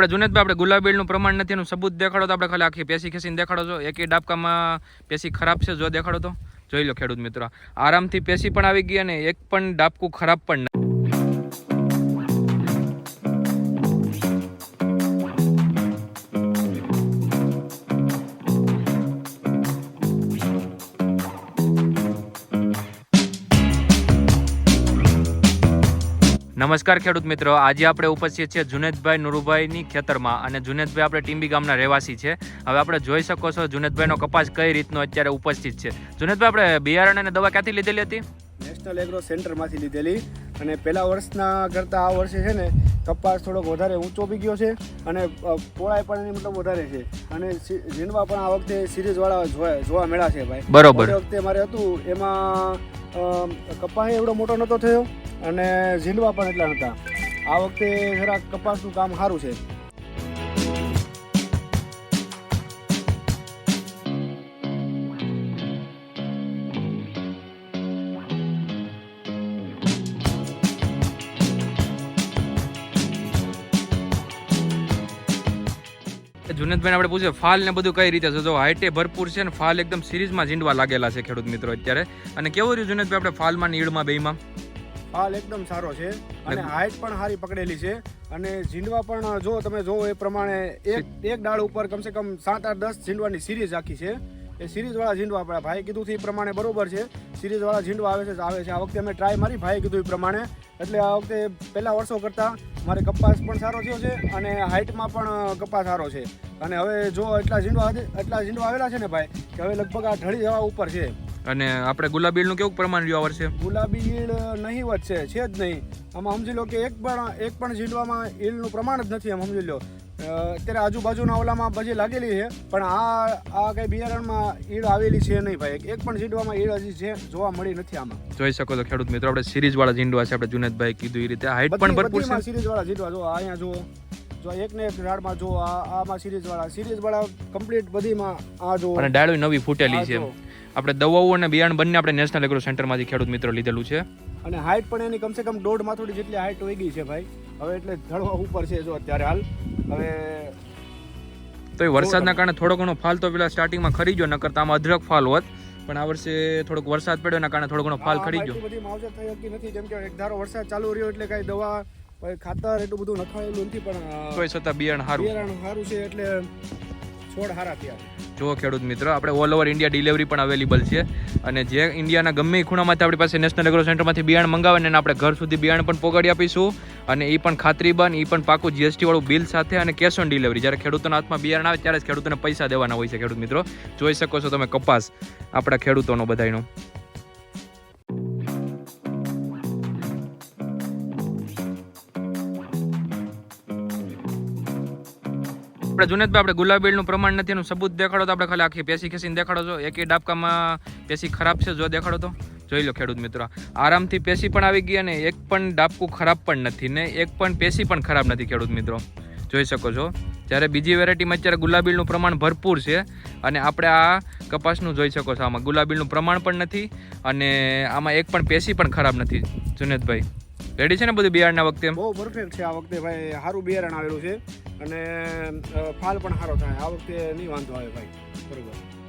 આપણે જુનેદભાઈ આપણે ગુલાબીલનું પ્રમાણ નથી, એનું સબૂત દેખાડો તો આપણે ખાલી આખી પેસી ખેંચીને દેખાડો છો. એક ડાબકામાં પેસી ખરાબ છે, જો દેખાડો તો. જોઈ લો ખેડૂત મિત્રો આરામથી પેસી પણ આવી ગઈ અને એક પણ ડાબકું ખરાબ પણ નમસ્કાર ખેડૂત મિત્રો. આજે આપણે ઉપસ્થિત છે જુનેદભાઈ નુરુભાઈની ખેતરમાં અને જુનેદભાઈ આપણે ટીંબી ગામના રહેવાસી છે. હવે આપણે જોઈ શકો છો જુનેદભાઈનો કપાસ કઈ રીતનો અત્યારે ઉપસ્થિત છે. જુનેદભાઈ આપણે બિયારણ અને દવા ક્યાંથી લીધેલી હતી? નેશનલ એગ્રો સેન્ટરમાંથી લીધેલી અને પહેલા વર્ષના કરતાં આ વર્ષે છે ને કપાસ થોડોક વધારે ઊંચો બી ગયો છે અને પોળાઈ પણ એની મતલબ વધારે છે. અને ઝીંડવા પણ આ વખતે સિરીઝવાળા જોવા જોવા મળ્યા છે ભાઈ. બરોબર. વખતે મારે હતું એમાં કપાસ એવડો મોટો નહોતો થયો. અને ઝીંડવા પણ એટલા નહોતા. આ વખતે જરાક કપાસનું કામ સારું છે. જુનેદભાઈને આપણે પૂછ્યું, ફાલ ને બધું કઈ રીતે? છે જો, હાઈટે ભરપૂર છે ને ફાલ એકદમ સિરીઝમાં ઝીંડવા લાગેલા છે ખેડૂત મિત્રો અત્યારે. અને કેવું રહ્યું જુનેદભાઈ, આપણે ફાલમાં ને ઈડમાં બેયમાં? હાલ એકદમ સારો છે. અને હાઈટ પણ સારી પકડેલી છે. અને ઝીંડવા પણ જો તમે જોવો એ પ્રમાણે એક એક ડાળ ઉપર કમસે કમ સાત આઠ દસ ઝીંડવાની સિરીઝ આખી છે. એ સિરીઝ વાળા ઝીંડવા આપણા ભાઈ કીધું એ પ્રમાણે બરોબર છે. સિરીઝ વાળા ઝીંડવા આવે છે આવે છે. આ વખતે અમે ટ્રાય મારી ભાઈ કીધું એ પ્રમાણે. એટલે આ વખતે પહેલા વર્ષો કરતાં મારે કપાસ પણ સારો થયો છે અને હાઈટમાં પણ કપાસ સારો છે. અને હવે જો એટલા ઝીંડવા એટલા ઝીંડવા આવેલા છે ને ભાઈ કે હવે લગભગ આ ઢળી જવા ઉપર છે. અને આપણે ગુલાબીલનું કેવું પ્રમાણ રહ્યું આ વર્ષે? ગુલાબી ઈળ નહીં વધશે છે જ નહીં. આમાં સમજી લો કે એક પણ એક પણ જિલ્લામાં ઈળનું પ્રમાણ જ નથી એમ સમજી લો. અત્યારે આજુબાજુના ઓલામાં બજી લાગેલી છે પણ આ આ કઈ બિયારણમાં ઈળ આવેલી છે નહીં ભાઈ. એક પણ જીંડવામાં ઈળ હજી છે જોવા મળી નથી આમાં. જોઈ શકો તો ખેડૂત મિત્રો આપણે સિરીઝ વાળા જીંડવા છે આપણે જુનેદભાઈ કીધું એ રીતે. હાઈટ પણ ભરપૂર છે. સિરીઝ વાળા જીંડવા જો અહીંયા જો જો એક ને એક ઝાડમાં જો આ આમાં સિરીઝ વાળા સિરીઝ વાળા કમ્પ્લીટ બધીમાં આ જો અને ડાળો નવી ફૂટેલી છે. આપણે દવાઓ અને બિયારણ બંને આપણે નેશનલ એગ્રો સેન્ટરમાંથી ખેડૂત મિત્રો લીધેલું છે. અને હાઈટ પણ એની કમસે કમ દોઢ માથોડી જેટલી હાઈટ હોય ગઈ છે ભાઈ. હવે એટલે ધડવા ઉપર છે જો અત્યારે હાલ. હવે તો એ વરસાદના કારણે થોડો ઘણો ફાલ તો પેલા સ્ટાર્ટિંગમાં ખરી ગયો નકર તો આમાં અઢળક ફાલ હોત. પણ આ વર્ષે થોડોક વરસાદ પડ્યો એના કારણે થોડો ઘણો ફાલ ખરી ગયો. બધી માવજત થઈ શકી નથી. કેમ કે એક ધારો વરસાદ ચાલુ રહ્યો એટલે કઈ દવા ખાતર એટલું બધું નખાયેલું નથી પણ તોય છતાં બિયારણ સારું. બિયારણ સારું છે એટલે છોડ હારા થયા જો ખેડૂત મિત્રો, આપણે ઓલ ઓવર ઇન્ડિયા ડિલિવરી પણ અવેલેબલ છે. અને જે ઇન્ડિયાના ગમે ખૂણામાંથી આપણી પાસે નેશનલ એગ્રો સેન્ટરમાંથી બિયાણ મંગાવે આપણે ઘર સુધી બિયાણ પણ પોગાડી આપીશું. અને એ પણ ખાતરી બન એ પણ પાકું જીએસટી વાળું બિલ સાથે અને કેશ ઓન ડિલિવરી જ્યારે ખેડૂતોના હાથમાં બિયારણ આવે ત્યારે જ ખેડૂતોને પૈસા દેવાના હોય છે ખેડૂત મિત્રો. જોઈ શકો છો તમે કપાસ આપણા ખેડૂતોનો બધાયનો. આપણે જુનેદભાઈ આપણે ગુલાબીલનું પ્રમાણ નથી, એનું સબૂત દેખાડો તો આપણે ખાલી આખી પેસી ખેંચીને દેખાડો છો. એક ડાબકામાં પેસી ખરાબ છે, જો દેખાડો તો. જોઈ લો ખેડૂત મિત્રો, આરામથી પેસી પણ આવી ગઈ અને એક પણ ડાબકું ખરાબ પણ નથી ને એક પણ પેસી પણ ખરાબ નથી ખેડૂત મિત્રો. જોઈ શકો છો, જ્યારે બીજી વેરાયટીમાં અત્યારે ગુલાબીલનું પ્રમાણ ભરપૂર છે અને આપણે આ કપાસનું જોઈ શકો છો, આમાં ગુલાબીલનું પ્રમાણ પણ નથી અને આમાં એક પણ પેસી પણ ખરાબ નથી. જુનેદભાઈ, રેડી છે ને બધું બિયારણના વખતે બહુ પરફેક્ટ છે આ વખતે ભાઈ, સારું બિયારણ આવેલું છે. અને ફાલ પણ સારો થાય. આ વખતે નહીં વાંધો આવે ભાઈ. બરોબર.